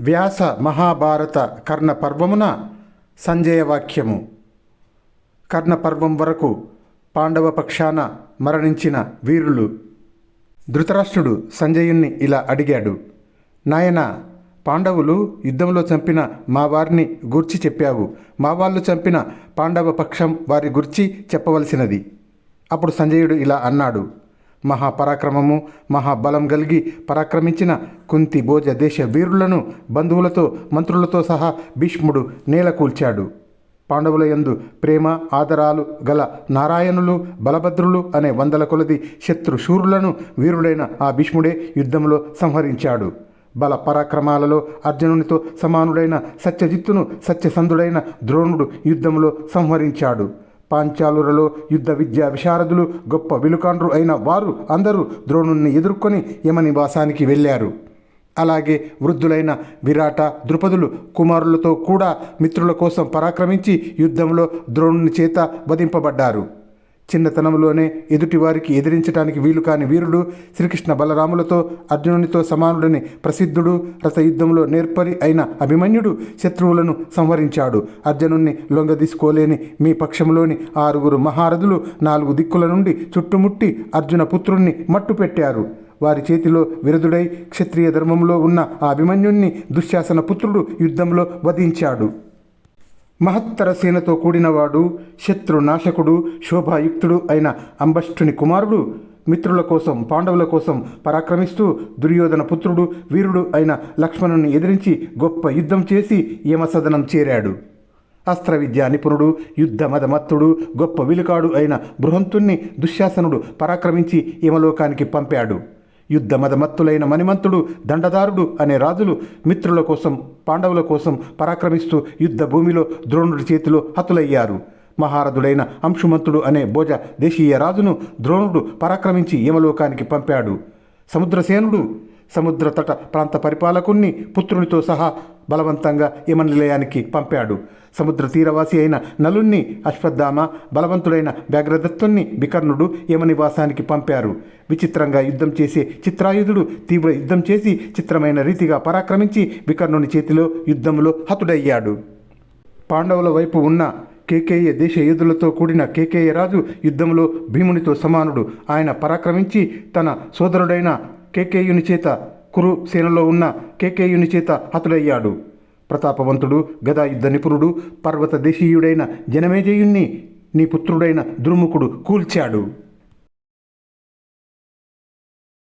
వ్యాస మహాభారత కర్ణ పర్వమున సంజయ వాక్యము కర్ణ పర్వం వరకు పాండవ పక్షాన మరణించిన వీరులు. ధృతరాష్ట్రుడు సంజయుణ్ణి ఇలా అడిగాడు నాయన పాండవులు యుద్ధంలో చంపిన మా వారిని గూర్చి చెప్పావు. మా వాళ్ళు చంపిన పాండవ పక్షం వారి గుర్చి చెప్పవలసినది. అప్పుడు సంజయుడు ఇలా అన్నాడు మహాపరాక్రమము మహాబలం కలిగి పరాక్రమించిన కుంతి భోజ దేశ వీరులను బంధువులతో మంత్రులతో సహా భీష్ముడు నేల కూల్చాడు. పాండవుల యందు ప్రేమ ఆదరాలు గల నారాయణులు బలభద్రులు అనే వందల కొలది శత్రు శూరులను వీరుడైన ఆ భీష్ముడే యుద్ధంలో సంహరించాడు. బల పరాక్రమాలలో అర్జునునితో సమానుడైన సత్యజిత్తును సత్యసంధుడైన ద్రోణుడు యుద్ధంలో సంహరించాడు. పాంచాలురలో యుద్ధ విద్యా విశారదులు గొప్ప విలుకాండ్రు అయిన వారు అందరూ ద్రోణుణ్ణి ఎదుర్కొని యమనివాసానికి వెళ్ళారు. అలాగే వృద్ధులైన విరాట ద్రుపదులు కుమారులతో కూడా మిత్రుల కోసం పరాక్రమించి యుద్ధంలో ద్రోణుని చేత వధింపబడ్డారు. చిన్నతనంలోనే ఎదుటివారికి ఎదిరించడానికి వీలు కాని వీరుడు శ్రీకృష్ణ బలరాములతో అర్జునునితో సమానుడని ప్రసిద్ధుడు రథయుద్ధంలో నేర్పరి అయిన అభిమన్యుడు శత్రువులను సంహరించాడు. అర్జునుణ్ణి లొంగదీసుకోలేని మీ పక్షంలోని ఆరుగురు మహారథులు నాలుగు దిక్కుల నుండి చుట్టుముట్టి అర్జున పుత్రుణ్ణి మట్టు పెట్టారు వారి చేతిలో విరదుడై క్షత్రియ ధర్మంలో ఉన్న ఆ అభిమన్యుణ్ణి దుశ్శాసన పుత్రుడు యుద్ధంలో వధించాడు. మహత్తర సేనతో కూడినవాడు శత్రు నాశకుడు శోభాయుక్తుడు అయిన అంబష్టుని కుమారుడు మిత్రుల కోసం పాండవుల కోసం పరాక్రమిస్తూ దుర్యోధన పుత్రుడు వీరుడు అయిన లక్ష్మణుని ఎదిరించి గొప్ప యుద్ధం చేసి యమసదనం చేరాడు. అస్త్ర విద్యా నిపుణుడు యుద్ధ మదమత్తుడు గొప్ప విలుకాడు అయిన బృహంతుణ్ణి దుశ్శాసనుడు పరాక్రమించి యమలోకానికి పంపాడు. యుద్ధ మదమత్తులైన మణిమంతుడు దండదారుడు అనే రాజులు మిత్రుల కోసం పాండవుల కోసం పరాక్రమిస్తూ యుద్ధ భూమిలో ద్రోణుడి చేతిలో హతులయ్యారు. మహారథుడైన అంశుమంతుడు అనే భోజ దేశీయ రాజును ద్రోణుడు పరాక్రమించి యమలోకానికి పంపాడు. సముద్రసేనుడు సముద్ర తట ప్రాంత పరిపాలకుణ్ణి పుత్రునితో సహా బలవంతంగా యమనిలయానికి పంపాడు. సముద్ర తీరవాసి అయిన నలుణ్ణి అశ్వత్థామ బలవంతుడైన వ్యాఘ్రదత్తుణ్ణి వికర్ణుడు యమనివాసానికి పంపారు. విచిత్రంగా యుద్ధం చేసే చిత్రాయుధుడు తీవ్ర యుద్ధం చేసి చిత్రమైన రీతిగా పరాక్రమించి వికర్ణుని చేతిలో యుద్ధంలో హతుడయ్యాడు. పాండవుల వైపు ఉన్న కేకేయ దేశ యోధులతో కూడిన కేకేయ రాజు యుద్ధంలో భీమునితో సమానుడు. ఆయన పరాక్రమించి తన సోదరుడైన కేకేయుని చేత కురు సేనలో ఉన్న కేకేయుని చేత హతుడయ్యాడు. ప్రతాపవంతుడు గదా యుద్ధ నిపుణుడు పర్వత దేశీయుడైన జనమేజయుణ్ణి నీ పుత్రుడైన దుర్ముఖుడు కూల్చాడు.